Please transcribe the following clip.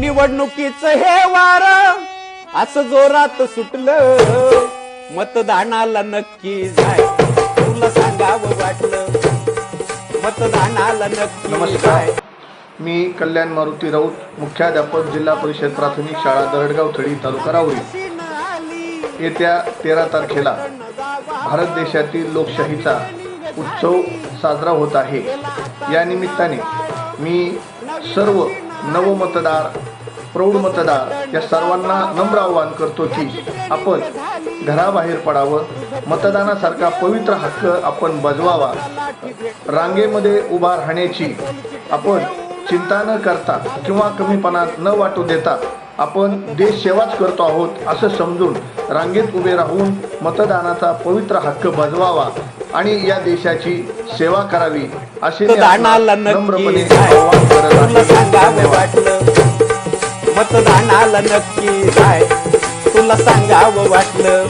निवडणुकीच हे वार. असं जोरात सुटलं. मतदानाला नक्की जाय. तुला सांगावं वाटलं. मतदानाला नक्की नमस्कार. जाय. मी कल्याण मारुती राऊत मुख्याध्यापक जिल्हा परिषद प्राथमिक शाळा दरडगाव थडी तालुका राहुरी. येत्या तेरा तारखेला भारत देशातील लोकशाहीचा उत्सव साजरा होत आहे. या निमित्ताने मी सर्व नवमतदार प्रौढ मतदार या सर्वांना नम्र आवाहन करतो की आपण घराबाहेर पडावं. मतदानासारखा पवित्र हक्क आपण बजवावा. रांगेमध्ये उभा राहण्याची आपण चिंता न करता किंवा कमीपणा न वाटू देता आपण देश सेवाच करतो आहोत असं समजून रांगेत उभे राहून मतदानाचा पवित्र हक्क बजवावा आणि या देशाची सेवा करावी असे नम्रपणे आवाहन करत आहे. मतदानाला नक्की जाय तुला सांगावं वाटलं?